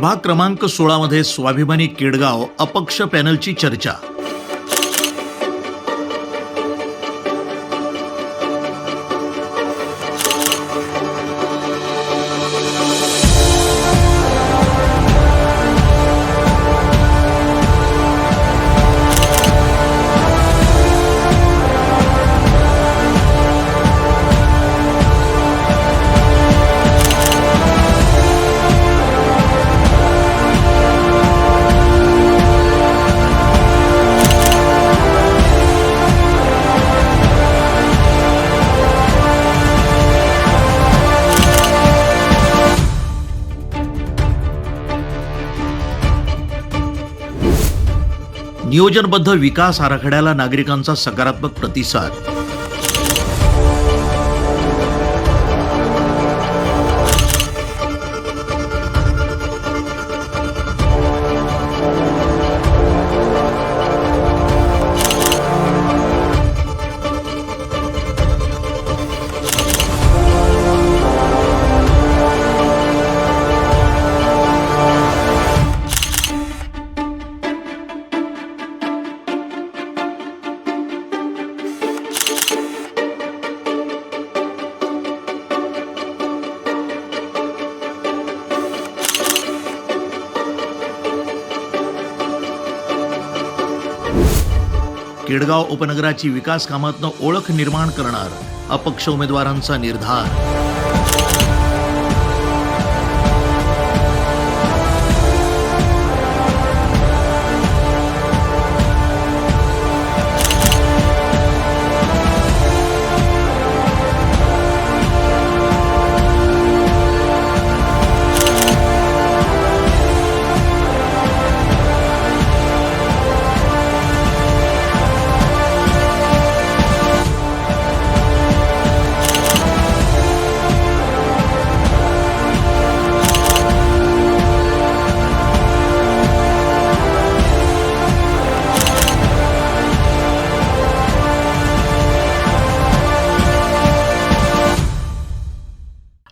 प्रभाग क्रमांक सोळामध्ये स्वाभिमानी केडगाव अपक्ष पॅनलची चर्चा. नियोजनबद्ध विकास आराखड्याला नागरिकांचा सकारात्मक प्रतिसाद. केडगाव उपनगराची विकास कामातनं ओळख निर्माण करणार अपक्ष उमेदवारांचा निर्धार.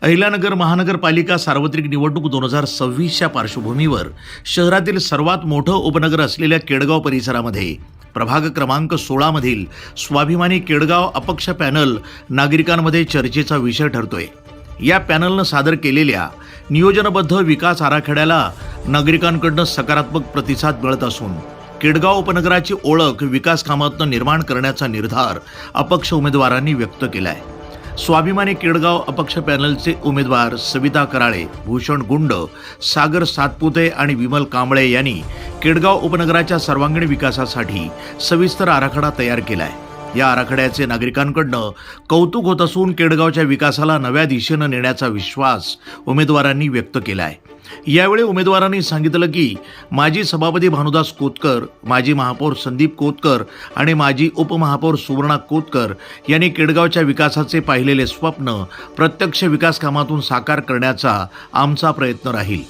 अहिल्यानगर महानगरपालिका सार्वत्रिक निवडणूक दोन हजार सव्वीसच्या पार्श्वभूमीवर शहरातील सर्वात मोठं उपनगर असलेल्या केडगाव परिसरामध्ये प्रभाग क्रमांक सोळामधील स्वाभिमानी केडगाव अपक्ष पॅनल नागरिकांमध्ये चर्चेचा विषय ठरतोय. या पॅनलनं सादर केलेल्या नियोजनबद्ध विकास आराखड्याला नागरिकांकडनं सकारात्मक प्रतिसाद मिळत असून केडगाव उपनगराची ओळख विकास कामातनं निर्माण करण्याचा निर्धार अपक्ष उमेदवारांनी व्यक्त केला आहे स्वाभिमानी केडगाव अपक्ष पॅनलचे उमेदवार सविता कराळे भूषण गुंड सागर सातपुते आणि विमल कांबळे यांनी केडगाव उपनगराच्या सर्वांगीण विकासासाठी सविस्तर आराखडा तयार केलाय. या आराखड्याचे नागरिकांकडनं कौतुक होत असून केडगावच्या विकासाला नव्या दिशेनं नेण्याचा विश्वास उमेदवारांनी व्यक्त केलाय. यावेळी उमेदवारांनी सांगितलं की माजी सभापती भानुदास कोतकर माजी महापौर संदीप कोतकर आणि माजी उपमहापौर सुवर्णा कोतकर यांनी केडगावच्या विकासाचे पाहिलेले स्वप्न प्रत्यक्ष विकास कामातून साकार करण्याचा आमचा प्रयत्न राहील.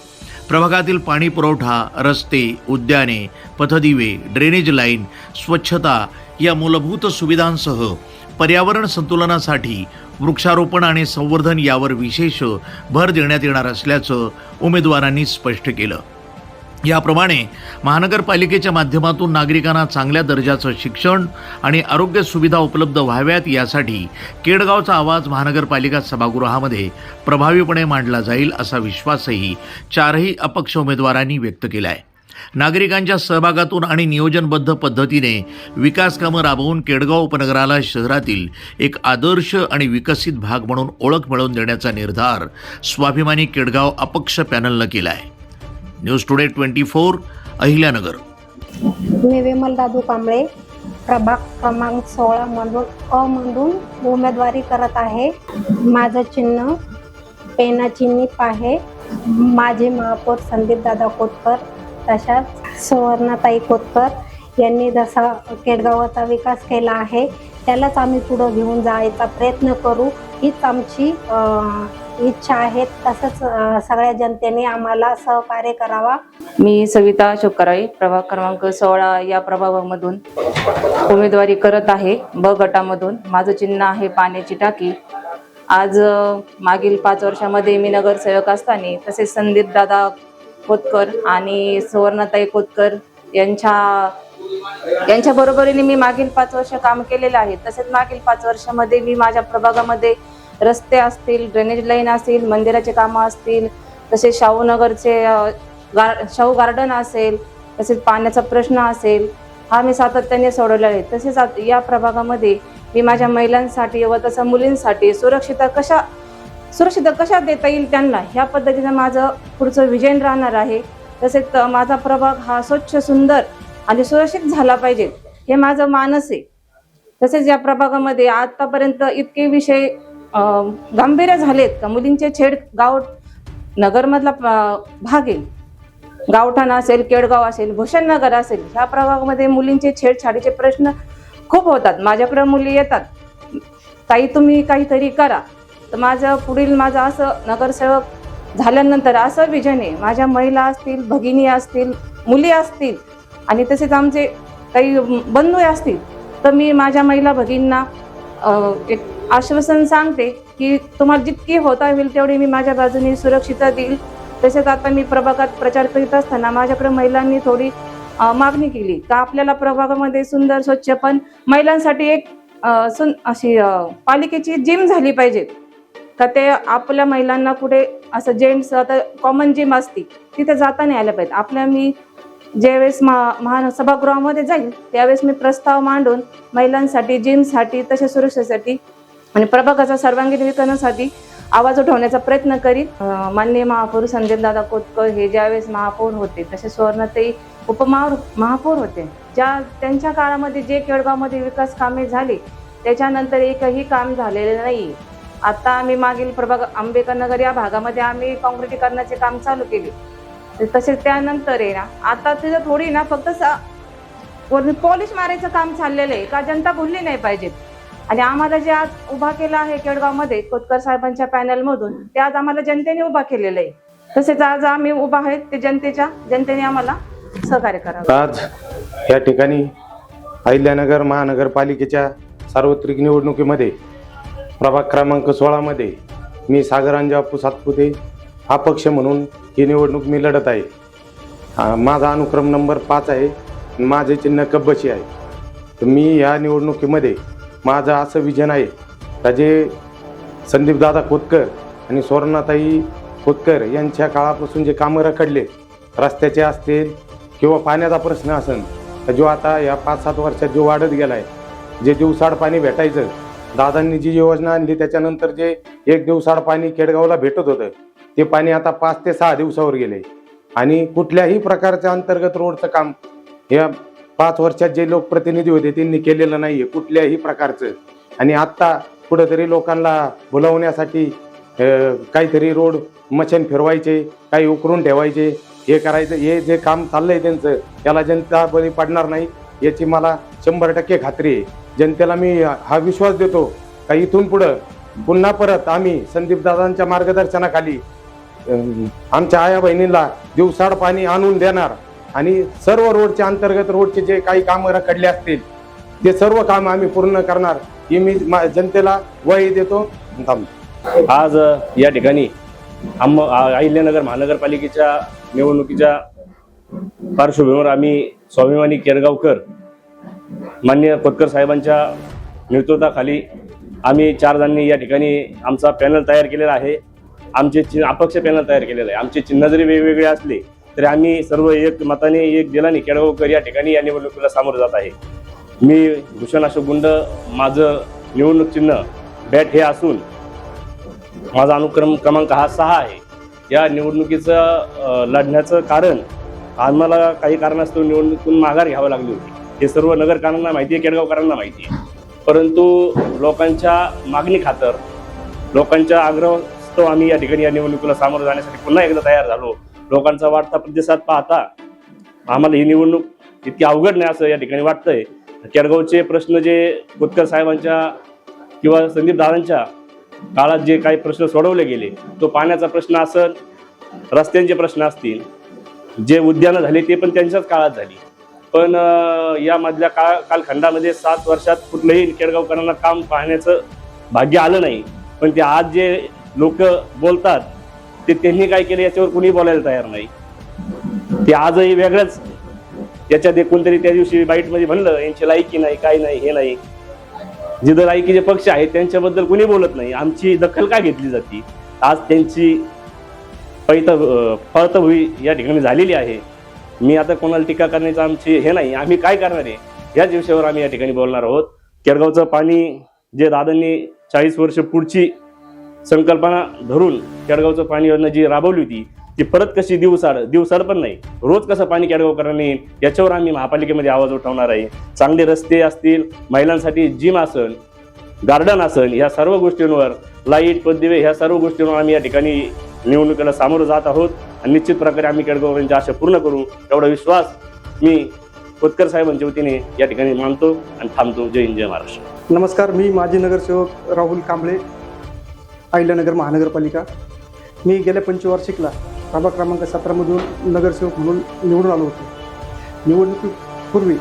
प्रभागातील पाणी पुरवठा रस्ते उद्याने पथदिवे ड्रेनेज लाईन स्वच्छता या मूलभूत सुविधांसह पर्यावरण संतुलनासाठी वृक्षारोपण आणि संवर्धन यावर विशेष भर देण्यात येणार असल्याचं उमेदवारांनी स्पष्ट केलं. याप्रमाणे महानगरपालिकेच्या माध्यमातून नागरिकांना चांगल्या दर्जाचं शिक्षण आणि आरोग्य सुविधा उपलब्ध व्हाव्यात यासाठी केडगावचा आवाज महानगरपालिका सभागृहामध्ये प्रभावीपणे मांडला जाईल असा विश्वासही चारही अपक्ष उमेदवारांनी व्यक्त केला आहे नागरिकांच्या सहभागातून आणि नियोजनबद्ध पद्धतीने विकास कामं राबवून केडगाव उपनगराला शहरातील एक आदर्श आणि विकसित भाग म्हणून ओळख मिळवून देण्याचा निर्धार स्वाभिमानी केडगाव अपक्ष पॅनलनं केला आहे news today twenty four Ahilyanagar. मी विमल दादू कांबळे प्रभाग क्रमांक सोळा मधून अ मधून उमेदवारी करत आहे. माझं चिन्ह पेना चिन्ह आहे. माझे महापौर संदीप दादा कोतकर तशाच सुवर्णाताई कोतकर यांनी जसा केडगावाचा विकास केला आहे त्यालाच आम्ही पुढं घेऊन जायचा प्रयत्न करू. हीच आमची इच्छा आहे. तसंच सगळ्या जनतेने आम्हाला सहकार्य करावा. मी सविता अशोक प्रभाग क्रमांक सोळा या प्रभागामधून उमेदवारी करत आहे. ब गटामधून माझं चिन्ह आहे पाण्याची टाकी. आज मागील पाच वर्षामध्ये मी नगरसेवक असताना तसेच संदीप दादा कोतकर आणि सुवर्णताई कोतकर यांच्या यांच्या बरोबरीने मी मागील पाच वर्ष काम केलेलं आहे. तसेच मागील पाच वर्षामध्ये मी माझ्या प्रभागामध्ये रस्ते असतील ड्रेनेज लाईन असतील मंदिराचे कामं असतील तसेच शाहूनगरचे गार शाहू गार्डन असेल तसेच पाण्याचा प्रश्न असेल हा मी सातत्याने सोडवला आहे. तसेच या प्रभागामध्ये मी माझ्या महिलांसाठी व तसं मुलींसाठी सुरक्षिता कशा सुरक्षित कशा देता येईल त्यांना? ह्या पद्धतीनं माझं पुढचं विजन राहणार आहे. तसेच माझा प्रभाग हा स्वच्छ सुंदर आणि सुरक्षित झाला पाहिजे हे माझं मानस आहे. तसेच या प्रभागामध्ये आतापर्यंत इतके विषय गांभीर्य झालेत का? मुलींचे छेड गाव नगरमधला भाग आहे. गावठाण असेल केडगाव असेल भूषणनगर असेल ह्या प्रभागामध्ये मुलींचे छेडछाडीचे प्रश्न खूप होतात. माझ्याकडे मुली येतात. ताई तुम्ही काहीतरी करा. तर माझं पुढील माझं असं नगरसेवक झाल्यानंतर असं विजन आहे माझ्या महिला असतील भगिनी असतील मुली असतील आणि तसेच आमचे काही बंधू असतील तर मी माझ्या महिला भगिनींना एक आश्वासन सांगते की तुम्हाला जितकी होता होईल तेवढी मी माझ्या बाजूने सुरक्षितता देईल. तसेच आता मी प्रभागात प्रचार करीत असताना माझ्याकडे महिलांनी थोडी मागणी केली. का आपल्याला प्रभागामध्ये सुंदर स्वच्छ पण महिलांसाठी एक सुन अशी पालिकेची जिम झाली पाहिजे. का ते आपल्या महिलांना कुठे असं जेंट्स आता कॉमन जिम असती तिथे जाता नाही आलं पाहिजे आपल्या मी ज्यावेळेस महा महान सभागृहामध्ये जाईल त्यावेळेस मी प्रस्ताव मांडून महिलांसाठी जिमसाठी तसेच सुरक्षेसाठी आणि प्रभागाचा सर्वांगीण विकासासाठी आवाज उठवण्याचा प्रयत्न करीत माननीय महापौर संजयदादा कोतकर हे ज्यावेळेस महापौर होते तसे सुवर्णताई उपमहा महापौर होते. ज्या त्यांच्या काळामध्ये जे केळगावमध्ये विकास कामे झाली त्याच्यानंतर एकही काम झालेलं नाही आता आम्ही मागील प्रभाग आंबेकर नगर या भागामध्ये आम्ही काँक्रिटीकरणाचे काम चालू केले. तसेच त्यानंतर आहे ना आता तिथं थोडी ना फक्त पॉलिश मारायचं काम चाललेलं आहे का जनता भुलली नाही पाहिजे. आणि आम्हाला जे आज उभा केला आहे केडगावमध्ये कोतकर साहेबांच्या पॅनलमधून ते आज आम्हाला जनतेने उभा केलेलं आहे. तसेच आज आम्ही उभा आहेत ते जनतेच्या जनतेने आम्हाला सहकार्य करावं. आज या ठिकाणी अहिल्यानगर महानगरपालिकेच्या सार्वत्रिक निवडणुकीमध्ये प्रभाग क्रमांक सोळामध्ये मी सागरांजापू सातपुते हा पक्ष म्हणून ही निवडणूक मी लढत आहे. माझा अनुक्रम नंबर पाच आहे माझे चिन्ह कब्बशी आहे. तर मी या निवडणुकीमध्ये माझं असं विजन आहे का जे संदीपदादा खोतकर आणि स्वर्णाताई खोतकर यांच्या काळापासून जे कामं रखडले रस्त्याचे असतील किंवा पाण्याचा प्रश्न असेल जो आता या पाच सात वर्षात जो वाढत गेला आहे जे दिवसाड पाणी भेटायचं दादांनी जी योजना आणली त्याच्यानंतर जे एक दिवसाआड पाणी खेडगावला भेटत होतं ते पाणी आता पाच ते सहा दिवसावर गेले. आणि कुठल्याही प्रकारच्या अंतर्गत रोडचं काम या पाच वर्षात जे लोकप्रतिनिधी होते त्यांनी केलेलं नाही आहे कुठल्याही प्रकारचं. आणि आत्ता कुठंतरी लोकांना बोलावण्यासाठी काहीतरी रोड मशन फिरवायचे काही उकरून ठेवायचे हे करायचं हे जे काम चाललंय त्यांचं त्याला जनता बळी पडणार नाही याची मला शंभर टक्के खात्री आहे. जनतेला मी हा विश्वास देतो का इथून पुढं पुन्हा परत आम्ही संदीप दादांच्या मार्गदर्शनाखाली आमच्या आया बहिणींना दिवसाड पाणी आणून देणार आणि सर्व रोडच्या अंतर्गत रोडचे जे काही कामं रखडले असतील ते सर्व काम आम्ही पूर्ण करणार. हे मी मा- जनतेला वही देतो. आज या ठिकाणी आम अहिल्यानगर महानगरपालिकेच्या निवडणुकीच्या पार्श्वभूमीवर आम्ही स्वाभिमानी केरगावकर मान्य खोतकर साहेबांच्या नेतृत्वाखाली आम्ही चार जणांनी या ठिकाणी आमचा पॅनल तयार केलेला आहे. आमचे चिन्ह अपक्ष पॅनल तयार केलेलं आहे. आमचे चिन्ह जरी वेगवेगळे असले तरी आम्ही सर्व एक मताने एक दिलाने केळगावकर या ठिकाणी या निवडणुकीला सामोरं जात आहे. मी भूषण अशोक गुंड माझं निवडणूक चिन्ह बॅट हे असून माझा अनुक्रम क्रमांक हा सहा आहे. या निवडणुकीचं लढण्याचं कारण आम्हाला काही कारणास्तव निवडणुकीतून माघार घ्यावं लागली होती. हे सर्व नगरकरांना माहिती आहे केडगावकरांना माहिती आहे. परंतु लोकांच्या मागणी खातर लोकांच्या आग्रहास्तव आम्ही या ठिकाणी या निवडणुकीला सामोरं जाण्यासाठी पुन्हा एकदा तयार झालो. लोकांचा वाढता प्रतिसाद पाहता आम्हाला ही निवडणूक इतकी अवघड नाही असं या ठिकाणी वाटतंय. केडगावचे प्रश्न जे कोतकर साहेबांच्या किंवा संदीप दादांच्या काळात जे काही प्रश्न सोडवले गेले तो पाण्याचा प्रश्न असेल रस्त्यांचे प्रश्न असतील जे उद्यानं झाले ते पण त्यांच्याच काळात झाली. पण यामधल्या काळ कालखंडामध्ये सात वर्षात कुठलंही केडगावकरांना काम पाहण्याचं भाग्य आलं नाही. पण ते आज जे लोक बोलतात ते त्यांनी काय केलं याच्यावर कुणी बोलायला तयार नाही. ते आजही वेगळंच. याच्यात एकूण कोणतरी त्या दिवशी बाईटमध्ये म्हणलं यांची लायकी नाही काय नाही हे नाही. जिथं लायकीचे पक्ष आहेत त्यांच्याबद्दल कुणी बोलत नाही. आमची दखल का घेतली जाते? आज त्यांची पैत फळतभुई या ठिकाणी झालेली आहे. मी आता कोणाला टीका करण्याचं आमची हे नाही. आम्ही काय करणार आहे? याच विषयावर आम्ही या ठिकाणी बोलणार आहोत. केडगावचं पाणी जे दादांनी चाळीस वर्ष पुढची संकल्पना धरून केडगावचं पाणी योजना जी राबवली होती ती परत कशी दिवसाड दिवसाड पण नाही. रोज कसं पाणी केडगावकरांना येईल याच्यावर आम्ही महापालिकेमध्ये आवाज उठवणार आहे. चांगले रस्ते असतील महिलांसाठी जिम असेल गार्डन असेल ह्या सर्व गोष्टींवर लाइट पददिवे ह्या सर्व गोष्टींवर आम्ही या ठिकाणी निवडणुकीला सामोरं जात आहोत आणि निश्चित प्रकारे आम्ही केडगावकरांच्या आशा पूर्ण करू. एवढा विश्वास मी खोतकर साहेबांच्या वतीने या ठिकाणी मानतो आणि थांबतो. जय हिंद जय महाराष्ट्र. नमस्कार मी माजी नगरसेवक राहुल कांबळे अहिल्यानगर महानगरपालिका. मी गेल्या पंचवार्षिकला प्रभाग क्रमांक सतरामधून नगरसेवक म्हणून निवडून आलो होतो. निवडणुकीपूर्वी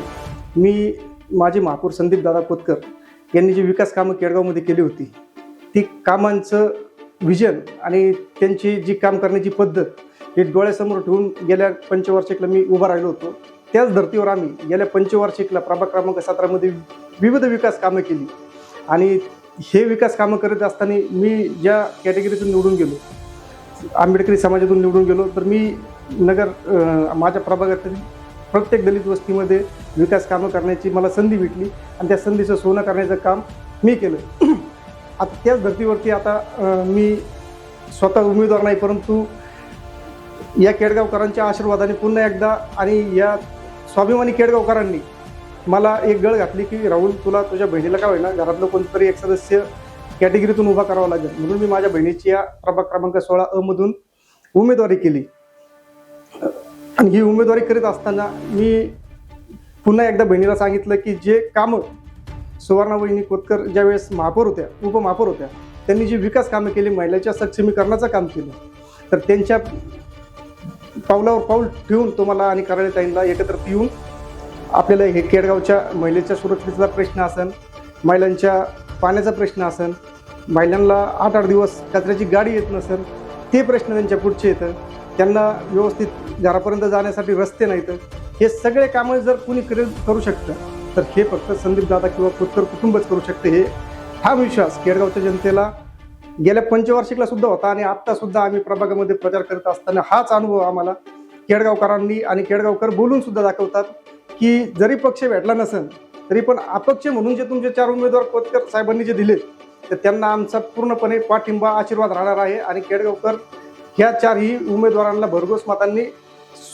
मी माझे महापौर संदीप दादा कोतकर यांनी जी विकास कामं केडगावमध्ये केली होती ती कामांचं विजन आणि त्यांची जी काम करण्याची पद्धत हे डोळ्यासमोर ठेवून गेल्या पंचवार्षिकला मी उभा राहिलो होतो. त्याच धर्तीवर आम्ही गेल्या पंचवार्षिकला प्रभाग क्रमांक सतरामध्ये विविध विकास कामं केली. आणि हे विकास कामं करत असताना मी ज्या कॅटेगरीतून निवडून गेलो आंबेडकरी समाजातून निवडून गेलो तर मी नगर माझ्या प्रभागातील प्रत्येक दलित वस्तीमध्ये विकास कामं करण्याची मला संधी भेटली आणि त्या संधीचं सोनं करण्याचं काम मी केलं. आता त्याच धर्तीवरती आता मी स्वतः उमेदवार नाही परंतु या केडगावकरांच्या आशीर्वादाने पुन्हा एकदा आणि या स्वाभिमानी केडगावकरांनी मला एक गळ घातली की राहुल तुला तुझ्या बहिणीला काय होईना? घरातलं कोणतरी एक सदस्य कॅटेगरीतून उभा करावा लागेल. म्हणून मी माझ्या बहिणीची या प्रभाग क्रमांक सोळा अ मधून उमेदवारी केली. आणि ही उमेदवारी करीत असताना मी पुन्हा एकदा बहिणीला सांगितलं की जे कामं सुवर्णावहिनी कोतकर ज्यावेळेस महापौर होत्या उपमहापौर होत्या त्यांनी जी विकास कामं केली महिलांच्या सक्षमीकरणाचं काम केलं तर त्यांच्या पावलावर पाऊल ठेवून तुम्हाला आणि कराडताईंना एकत्रित येऊन आपल्याला हे केडगावच्या महिलेच्या सुरक्षेचा प्रश्न असेल महिलांच्या पाण्याचा प्रश्न असेल महिलांना आठ आठ दिवस कचऱ्याची गाडी येत नसेल ते प्रश्न त्यांच्या पुढचे येतं. त्यांना व्यवस्थित घरापर्यंत जाण्यासाठी रस्ते नाहीत. हे सगळे कामं जर कुणी करू शकतं तर हे फक्त संदीप दादा किंवा पुत्तर कुटुंबच करू शकते हे. हा विश्वास केडगावच्या जनतेला. गेल्या पंचवार्षिकला सुद्धा होता आणि आत्ता सुद्धा आम्ही प्रभागामध्ये प्रचार करत असताना हाच अनुभव आम्हाला केडगावकरांनी आणि केडगावकर बोलून सुद्धा दाखवतात की जरी पक्ष भेटला नसेल तरी पण अपक्ष म्हणून जे तुमचे चार उमेदवार कोतकर साहेबांनी जे दिले तर त्यांना आमचा पूर्णपणे पाठिंबा आशीर्वाद राहणार आहे आणि केडगावकर ह्या चारही उमेदवारांना भरघोस मतांनी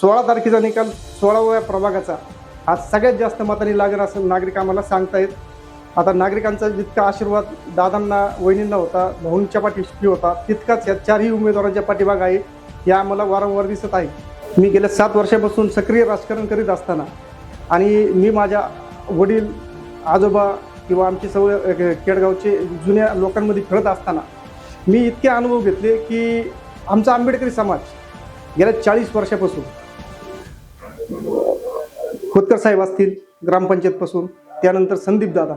सोळा तारखेचा निकाल सोळाव्या प्रभागाचा आज सगळ्यात जास्त मताने लागेल असं नागरिक आम्हाला सांगतायत आता नागरिकांचा जितका आशीर्वाद दादांना वहिनींना होता भाऊंच्या पाठीशी होता तितकाच या चारही उमेदवारांच्या पाठीमाग आहे हे आम्हाला वारंवार दिसत आहे. मी गेल्या सात वर्षापासून सक्रिय राजकारण करीत असताना आणि मी माझ्या वडील आजोबा किंवा आमचे सवय केडगावचे जुन्या लोकांमध्ये खेळत असताना मी इतके अनुभव घेतले की आमचा आंबेडकरी समाज गेल्या चाळीस वर्षापासून खोतकर साहेब असतील ग्रामपंचायतपासून त्यानंतर संदीप दादा.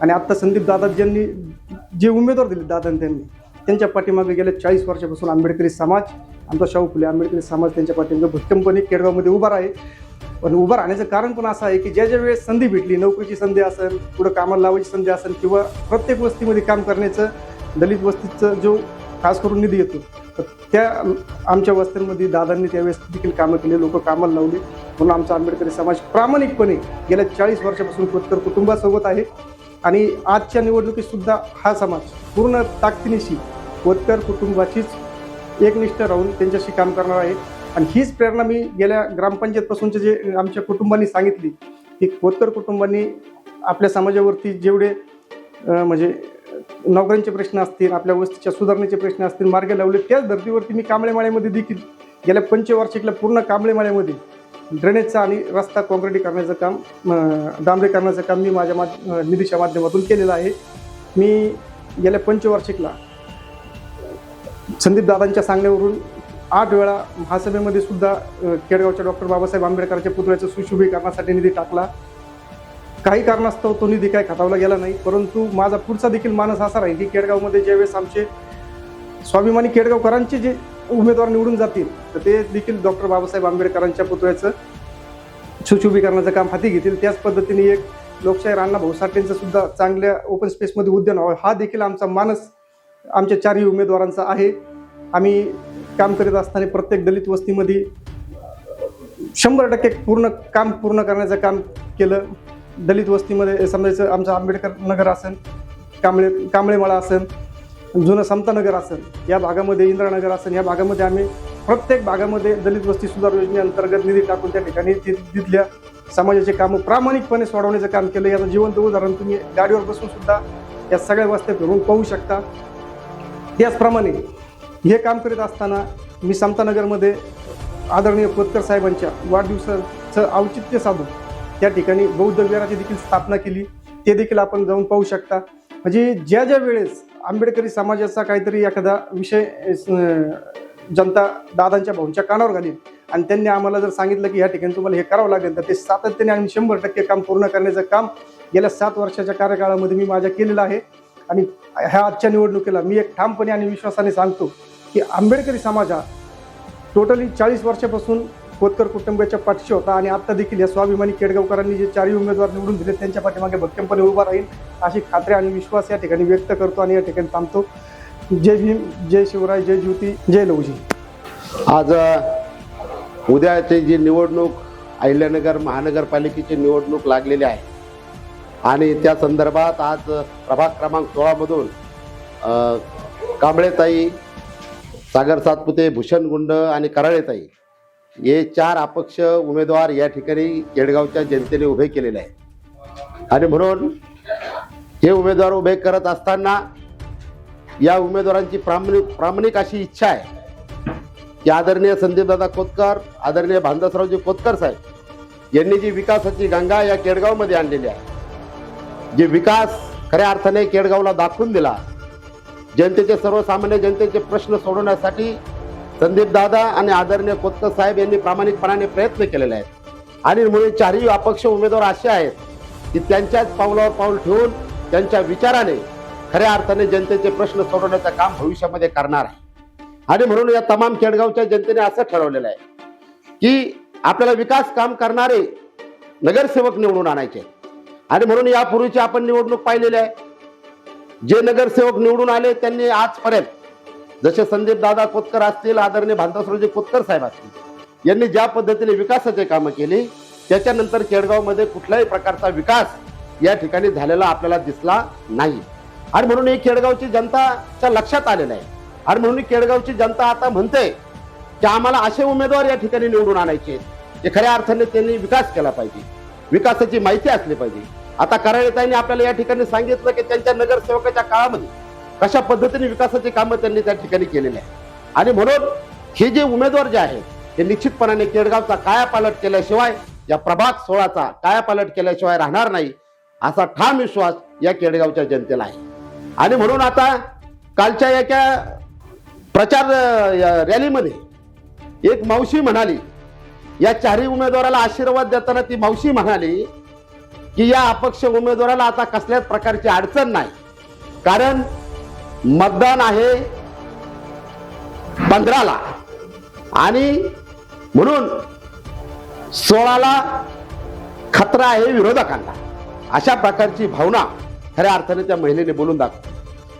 आणि आत्ता संदीप दादा ज्यांनी जे उमेदवार दिले दादा त्यांनी त्यांच्या पाठीमागे गेल्या चाळीस वर्षापासून आंबेडकरी समाज आमचा शाहू फुले आंबेडकरी समाज त्यांच्या पाठीमागे भक्कमपणे केडगावमध्ये उभा आहे पण उभं राहण्याचं कारण पण असं आहे की ज्या ज्या वेळेस संधी भेटली नोकरीची संधी असेल पुढं कामाला लावायची संधी असेल किंवा प्रत्येक वस्तीमध्ये काम करण्याचं दलित वस्तीचं जो खास करून निधी येतो. तर त्या आमच्या वस्त्यांमध्ये दादांनी त्यावेळेस देखील कामं केली लोक कामाला लावली. म्हणून आमचा आंबेडकरी समाज प्रामाणिकपणे गेल्या चाळीस वर्षापासून खोतकर कुटुंबासोबत आहे. आणि आजच्या निवडणुकीतसुद्धा हा समाज पूर्ण ताकदीनिशी खोतकर कुटुंबाचीच एकनिष्ठ राहून त्यांच्याशी काम करणार आहे. आणि हीच प्रेरणा मी गेल्या ग्रामपंचायतपासूनचे जे आमच्या कुटुंबांनी सांगितली की खोतकर कुटुंबांनी आपल्या समाजावरती जेवढे म्हणजे नोकऱ्यांचे प्रश्न असतील आपल्या वस्तीच्या सुधारणेचे प्रश्न असतील मार्ग लावले त्याच धर्तीवरती मी कांबळेमाळ्यामध्ये देखील गेल्या पंचवार्षिकला पूर्ण कांबळेमाळ्यामध्ये ड्रेनेजचं आणि रस्ता काँक्रिटीकरणाचं काम डांबरे करण्याचं काम मी माझ्या मा निधीच्या माध्यमातून केलेलं आहे. मी गेल्या पंचवार्षिकला संदीप दादांच्या सांगण्यावरून आठ वेळा महासभेमध्ये सुद्धा केडगावच्या डॉक्टर बाबासाहेब आंबेडकरांच्या पुतळ्याचं सुशोभीकरणासाठी निधी टाकला. काही कारणास्तव तो निधी काय खतावला गेला नाही परंतु माझा पुढचा देखील मानस असा राहील की केडगावमध्ये ज्यावेळेस आमचे स्वाभिमानी केडगावकरांचे जे उमेदवार निवडून जातील तर ते देखील डॉक्टर बाबासाहेब आंबेडकरांच्या पुतळ्याचं सुशोभीकरणाचं काम हाती घेतील. त्याच पद्धतीने एक लोकशाही अण्णा भाऊ साठेंचं सुद्धा चांगल्या ओपन स्पेसमध्ये उद्यान व्हावं हा देखील आमचा मानस आमच्या चारही उमेदवारांचा आहे. आम्ही काम करीत असताना प्रत्येक दलित वस्तीमध्ये शंभर टक्के पूर्ण काम पूर्ण करण्याचं काम केलं. दलित वस्तीमध्ये समजायचं आमचं आंबेडकर नगर असेल कांबळे कांबळेमाळा असेल जुनं समतानगर असेल या भागामध्ये इंद्रानगर असेल या भागामध्ये आम्ही प्रत्येक भागामध्ये दलित वस्ती सुधार योजनेअंतर्गत निधी टाकून त्या ठिकाणी तिथल्या समाजाचे कामं प्रामाणिकपणे सोडवण्याचं काम केलं. याचं जिवंत उदाहरण तुम्ही गाडीवर बसून सुद्धा या सगळ्या वस्त्या फिरून पाहू शकता. त्याचप्रमाणे हे काम करीत असताना मी समतानगरमध्ये आदरणीय पोतकर साहेबांच्या वाढदिवसाचं औचित्य साधून त्या ठिकाणी बौद्ध विहाराची देखील स्थापना केली. ते देखील आपण जाऊन पाहू शकता. म्हणजे ज्या ज्या वेळेस आंबेडकरी समाजाचा काहीतरी एखादा विषय जनता दादांच्या भाऊंच्या कानावर घालील आणि त्यांनी आम्हाला जर सांगितलं की या ठिकाणी तुम्हाला हे करावं लागेल तर ते सातत्याने आणि शंभर टक्के काम पूर्ण करण्याचं काम गेल्या सात वर्षाच्या कार्यकाळामध्ये मी माझ्या केलेलं आहे. आणि ह्या आजच्या निवडणुकीला मी एक ठामपणे आणि विश्वासाने सांगतो की आंबेडकरी समाज हा टोटली चाळीस वर्षापासून खोतकर कुटुंबाच्या पाठीशी होता आणि आता देखील या स्वाभिमानी केडगावकरांनी जे चारही उमेदवार निवडून दिले त्यांच्या पाठीमागे भक्कमपणे उभा राहील अशी खात्री आणि विश्वास या ठिकाणी व्यक्त करतो आणि या ठिकाणी थांबतो. जय भीम जय शिवराय जय ज्योती जय लवजी आज उद्याची जी निवडणूक अहिल्यानगर महानगरपालिकेची निवडणूक लागलेली आहे. आणि त्या संदर्भात आज प्रभाग क्रमांक सोळामधून कांबळेताई सागर सातपुते भूषण गुंड आणि कराळेताई हे चार अपक्ष उमेदवार या ठिकाणी केडगावच्या जनतेने उभे केलेले आहे आणि म्हणून हे उमेदवार उभे करत असताना या उमेदवारांची प्रामाणिक प्रामाणिक अशी इच्छा आहे की आदरणीय संदीपदादा कोतकर आदरणीय भानदासरावजी कोतकर साहेब यांनी जी विकासाची गंगा या केडगावमध्ये आणलेली आहे जे विकास खऱ्या अर्थाने केडगावला दाखवून दिला जनतेचे सर्वसामान्य जनतेचे प्रश्न सोडवण्यासाठी संदीप दादा आणि आदरणीय कोत्त साहेब यांनी प्रामाणिकपणाने प्रयत्न केलेले आहेत. आणि मुळे चारही अपक्ष उमेदवार असे आहेत की त्यांच्याच पावलावर पाऊल ठेवून त्यांच्या विचाराने खऱ्या अर्थाने जनतेचे प्रश्न सोडवण्याचं काम भविष्यामध्ये करणार आहे. आणि म्हणून या तमाम खेडगावच्या जनतेने असं ठरवलेलं आहे की आपल्याला विकास काम करणारे नगरसेवक निवडून आणायचे आणि म्हणून यापूर्वीची आपण निवडणूक पाहिलेली आहे. जे नगरसेवक निवडून आले त्यांनी आजपर्यंत जसे संदीप दादा खोतकर असतील आदरणीय भांतासरोजी खोतकर साहेब असतील यांनी ज्या पद्धतीने विकासाचे कामं केली त्याच्यानंतर केडगावमध्ये कुठल्याही प्रकारचा विकास या ठिकाणी झालेला आपल्याला दिसला नाही. आणि म्हणून ही केडगावची जनताच्या लक्षात आलेलं आहे. आणि म्हणून खेडगावची केडगावची जनता आता म्हणते की आम्हाला असे उमेदवार या ठिकाणी निवडून आणायचे की खऱ्या अर्थाने त्यांनी विकास केला पाहिजे विकासाची माहिती असली पाहिजे. आता कराळेताईंनी आपल्याला या ठिकाणी सांगितलं की त्यांच्या नगरसेवकाच्या काळामध्ये कशा पद्धतीने विकासाचे कामं त्यांनी त्या ठिकाणी केलेली आहे आणि म्हणून हे जे उमेदवार जे आहेत ते निश्चितपणाने केडगावचा कायापालट केल्याशिवाय या प्रभात सोळाचा कायापालट केल्याशिवाय राहणार नाही असा ठाम विश्वास या केडगावच्या जनतेला आहे. आणि म्हणून आता कालच्या एका प्रचार रॅलीमध्ये एक मावशी म्हणाली या चारही उमेदवाराला आशीर्वाद देताना ती मावशी म्हणाली की या अपक्ष उमेदवाराला आता कसल्याच प्रकारची अडचण नाही. कारण मतदान आहे पंधराला. आणि म्हणून सोळाला खतरा आहे विरोधकांना. अशा प्रकारची भावना खऱ्या अर्थाने त्या महिलेने बोलून दाखवली.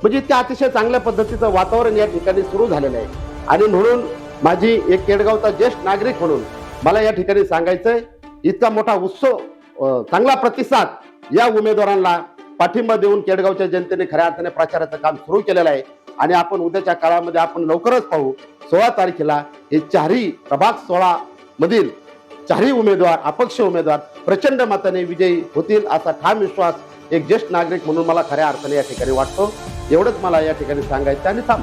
म्हणजे त्या अतिशय चांगल्या पद्धतीचं वातावरण या ठिकाणी सुरू झालेलं आहे. आणि म्हणून माझी एक केडगावचा ज्येष्ठ नागरिक म्हणून मला या ठिकाणी सांगायचंय इतका मोठा उत्सव चांगला प्रतिसाद या उमेदवारांना पाठिंबा देऊन केडगावच्या जनतेने खऱ्या अर्थाने प्रचाराचं काम सुरू केलेलं आहे. आणि आपण उद्याच्या काळामध्ये आपण लवकरच पाहू. सोळा तारखेला हे चारही प्रभाग सोळा मधील चारही उमेदवार अपक्ष उमेदवार प्रचंड मताने विजयी होतील असा ठाम विश्वास एक ज्येष्ठ नागरिक म्हणून मला खऱ्या अर्थाने या ठिकाणी वाटतो. एवढंच मला या ठिकाणी सांगायचं आणि थांब